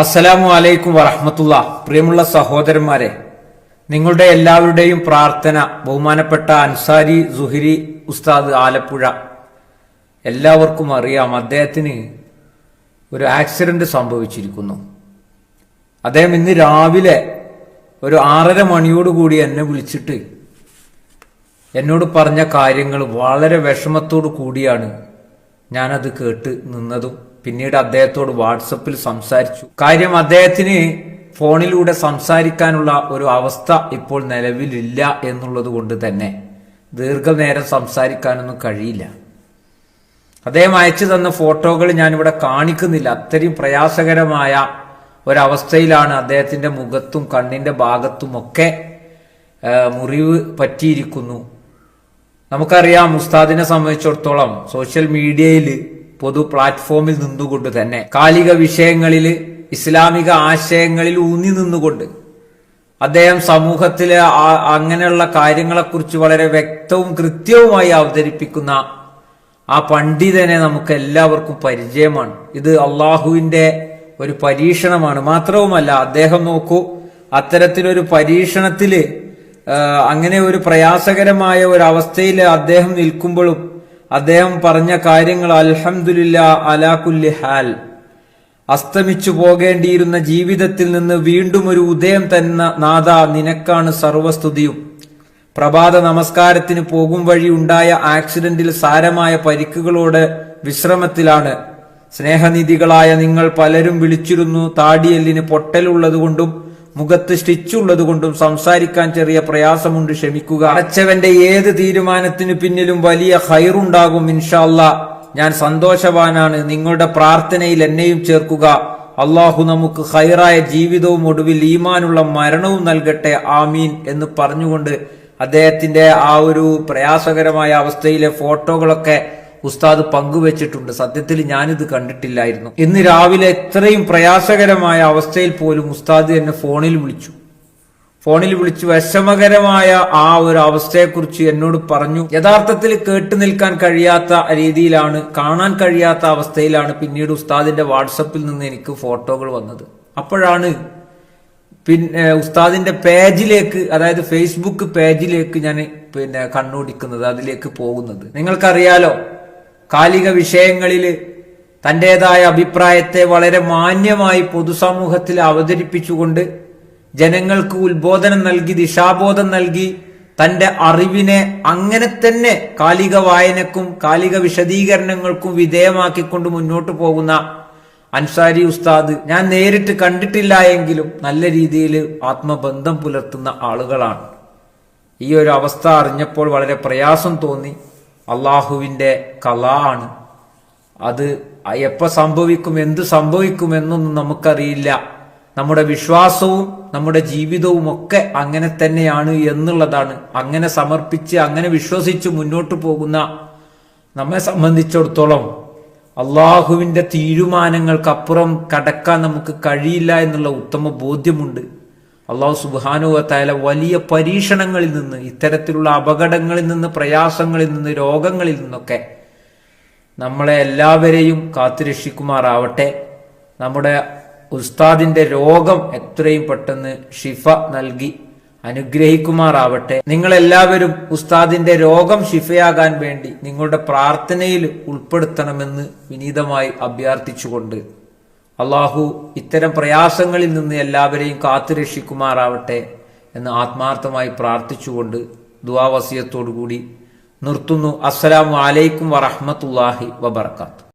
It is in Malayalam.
അസ്സലാമു അലൈക്കും വറഹമത്തുള്ള. പ്രിയമുള്ള സഹോദരന്മാരെ നിങ്ങളുടെ എല്ലാവരുടെയും പ്രാർത്ഥന ബഹുമാനപ്പെട്ട അൻസാരി സുഹിരി ഉസ്താദ് ആലപ്പുഴ എല്ലാവർക്കും അറിയാം അദ്ദേഹത്തിന് ഒരു ആക്സിഡന്റ് സംഭവിച്ചിരിക്കുന്നു. അദ്ദേഹം ഇന്ന് രാവിലെ ഒരു ആറര മണിയോടുകൂടി എന്നെ വിളിച്ചിട്ട് എന്നോട് പറഞ്ഞ കാര്യങ്ങൾ വളരെ വിഷമത്തോടു കൂടിയാണ് ഞാനത് കേട്ട് നിന്നതും. പിന്നീട് അദ്ദേഹത്തോട് വാട്സപ്പിൽ സംസാരിച്ചു. കാര്യം അദ്ദേഹത്തിന് ഫോണിലൂടെ സംസാരിക്കാനുള്ള ഒരു അവസ്ഥ ഇപ്പോൾ നിലവിലില്ല എന്നുള്ളത് കൊണ്ട് തന്നെ ദീർഘനേരം സംസാരിക്കാനൊന്നും കഴിയില്ല. അദ്ദേഹം അയച്ചു തന്ന ഫോട്ടോകൾ ഞാനിവിടെ കാണിക്കുന്നില്ല. അത്രയും പ്രയാസകരമായ ഒരവസ്ഥയിലാണ് അദ്ദേഹത്തിന്റെ മുഖത്തും കണ്ണിന്റെ ഭാഗത്തും ഒക്കെ ആ, മുറിവ് പറ്റിയിരിക്കുന്നു. നമുക്കറിയാം ഉസ്താദിനെ സംബന്ധിച്ചിടത്തോളം സോഷ്യൽ മീഡിയയിൽ പൊതു പ്ലാറ്റ്ഫോമിൽ നിന്നുകൊണ്ട് തന്നെ കാലിക വിഷയങ്ങളിൽ ഇസ്ലാമിക ആശയങ്ങളിൽ ഊന്നി നിന്നുകൊണ്ട് അദ്ദേഹം സമൂഹത്തിലെ അങ്ങനെയുള്ള കാര്യങ്ങളെക്കുറിച്ച് വളരെ വ്യക്തവും കൃത്യവുമായി അവതരിപ്പിക്കുന്ന ആ പണ്ഡിതനെ നമുക്ക് എല്ലാവർക്കും പരിചയമാണ്. ഇത് അള്ളാഹുവിന്റെ ഒരു പരീക്ഷണമാണ്. മാത്രവുമല്ല അദ്ദേഹം നോക്കൂ അത്തരത്തിലൊരു പരീക്ഷണത്തിൽ അങ്ങനെ ഒരു പ്രയാസകരമായ ഒരു അവസ്ഥയിൽ അദ്ദേഹം നിൽക്കുമ്പോഴും അദ്ദേഹം പറഞ്ഞ കാര്യങ്ങൾ അൽഹംദുലില്ലാ അലാകുല്ലി ഹാൽ. അസ്തമിച്ചു പോകേണ്ടിയിരുന്ന ജീവിതത്തിൽ നിന്ന് വീണ്ടും ഒരു ഉദയം തന്ന നാഥ നിനക്കാണ് സർവസ്തുതിയും. പ്രഭാത നമസ്കാരത്തിന് പോകും വഴി ഉണ്ടായ ആക്സിഡന്റിൽ സാരമായ പരിക്കുകളോട് വിശ്രമത്തിലാണ്. സ്നേഹനിധികളായ നിങ്ങൾ പലരും വിളിച്ചിരുന്നു താടിയെല്ലിന് പൊട്ടലുള്ളതുകൊണ്ടും മുഖത്ത് സ്റ്റിച്ചുള്ളതുകൊണ്ടും സംസാരിക്കാൻ ചെറിയ പ്രയാസമുണ്ട്. ക്ഷമിക്കുക. അടച്ചവന്റെ ഏത് തീരുമാനത്തിനു പിന്നിലും വലിയ ഹൈറുണ്ടാകും ഇൻഷാല്ല. ഞാൻ സന്തോഷവാനാണ്. നിങ്ങളുടെ പ്രാർത്ഥനയിൽ എന്നെയും ചേർക്കുക. അള്ളാഹു നമുക്ക് ഹൈറായ ജീവിതവും ഒടുവിൽ ഈമാനുള്ള മരണവും നൽകട്ടെ. ആമീൻ എന്ന് പറഞ്ഞുകൊണ്ട് അദ്ദേഹത്തിന്റെ ആ ഒരു പ്രയാസകരമായ അവസ്ഥയിലെ ഫോട്ടോകളൊക്കെ ഉസ്താദ് പങ്കുവച്ചിട്ടുണ്ട്. സത്യത്തിൽ ഞാനിത് കണ്ടിട്ടില്ലായിരുന്നു. ഇന്ന് രാവിലെ എത്രയും പ്രയാസകരമായ അവസ്ഥയിൽ പോലും ഉസ്താദ് എന്നെ ഫോണിൽ വിളിച്ചു. ഫോണിൽ വിളിച്ചു. വിഷമകരമായ ആ ഒരു അവസ്ഥയെക്കുറിച്ച് എന്നോട് പറഞ്ഞു. യഥാർത്ഥത്തിൽ കേട്ടു നിൽക്കാൻ കഴിയാത്ത രീതിയിലാണ് കാണാൻ കഴിയാത്ത അവസ്ഥയിലാണ് പിന്നീട് ഉസ്താദിന്റെ വാട്സപ്പിൽ നിന്ന് എനിക്ക് ഫോട്ടോകൾ വന്നത്. അപ്പോഴാണ് പിന്നെ ഉസ്താദിന്റെ പേജിലേക്ക് അതായത് ഫേസ്ബുക്ക് പേജിലേക്ക് ഞാൻ പിന്നെ കണ്ണോടിക്കുന്നത് അതിലേക്ക് പോകുന്നത്. നിങ്ങൾക്കറിയാലോ കാലിക വിഷയങ്ങളിൽ തന്റേതായ അഭിപ്രായത്തെ വളരെ മാന്യമായി പൊതുസമൂഹത്തിൽ അവതരിപ്പിച്ചുകൊണ്ട് ജനങ്ങൾക്ക് ഉത്ബോധനം നൽകി ദിശാബോധം നൽകി തന്റെ അറിവിനെ അങ്ങനെ തന്നെ കാലിക വായനക്കും കാലിക വിശദീകരണങ്ങൾക്കും വിധേയമാക്കിക്കൊണ്ട് മുന്നോട്ട് പോകുന്ന അൻസാരി ഉസ്താദ് ഞാൻ നേരിട്ട് കണ്ടിട്ടില്ല എങ്കിലും നല്ല രീതിയിൽ ആത്മബന്ധം പുലർത്തുന്ന ആളുകളാണ്. ഈ ഒരു അവസ്ഥ അറിഞ്ഞപ്പോൾ വളരെ പ്രയാസം തോന്നി. അള്ളാഹുവിന്റെ കല ആണ് അത് എപ്പോൾ സംഭവിക്കും എന്ത് സംഭവിക്കുമെന്നൊന്നും നമുക്കറിയില്ല. നമ്മുടെ വിശ്വാസവും നമ്മുടെ ജീവിതവും ഒക്കെ അങ്ങനെ തന്നെയാണ് എന്നുള്ളതാണ്. അങ്ങനെ സമർപ്പിച്ച് അങ്ങനെ വിശ്വസിച്ച് മുന്നോട്ട് പോകുന്ന നമ്മെ സംബന്ധിച്ചിടത്തോളം അള്ളാഹുവിന്റെ തീരുമാനങ്ങൾക്കപ്പുറം കടക്കാൻ നമുക്ക് കഴിയില്ല എന്നുള്ള ഉത്തമ ബോധ്യമുണ്ട്. അള്ളാഹു സുബാനുവത്തായ വലിയ പരീക്ഷണങ്ങളിൽ നിന്ന് ഇത്തരത്തിലുള്ള അപകടങ്ങളിൽ നിന്ന് പ്രയാസങ്ങളിൽ നിന്ന് രോഗങ്ങളിൽ നിന്നൊക്കെ നമ്മളെ എല്ലാവരെയും കാത്തുരക്ഷിക്കുമാറാവട്ടെ. നമ്മുടെ ഉസ്താദിന്റെ രോഗം എത്രയും പെട്ടെന്ന് ഷിഫ നൽകി അനുഗ്രഹിക്കുമാറാവട്ടെ. നിങ്ങളെല്ലാവരും ഉസ്താദിന്റെ രോഗം ഷിഫയാകാൻ വേണ്ടി നിങ്ങളുടെ പ്രാർത്ഥനയിൽ ഉൾപ്പെടുത്തണമെന്ന് വിനീതമായി അഭ്യർത്ഥിച്ചുകൊണ്ട് അള്ളാഹു ഇത്തരം പ്രയാസങ്ങളിൽ നിന്ന് എല്ലാവരെയും കാത്തുരക്ഷിക്കുമാറാവട്ടെ എന്ന് ആത്മാർത്ഥമായി പ്രാർത്ഥിച്ചുകൊണ്ട് ദുവാവസിയത്തോടുകൂടി നിർത്തുന്നു. അസ്സലാമു അലൈക്കും വറഹമത്തല്ലാഹി വബർക്കാത്തു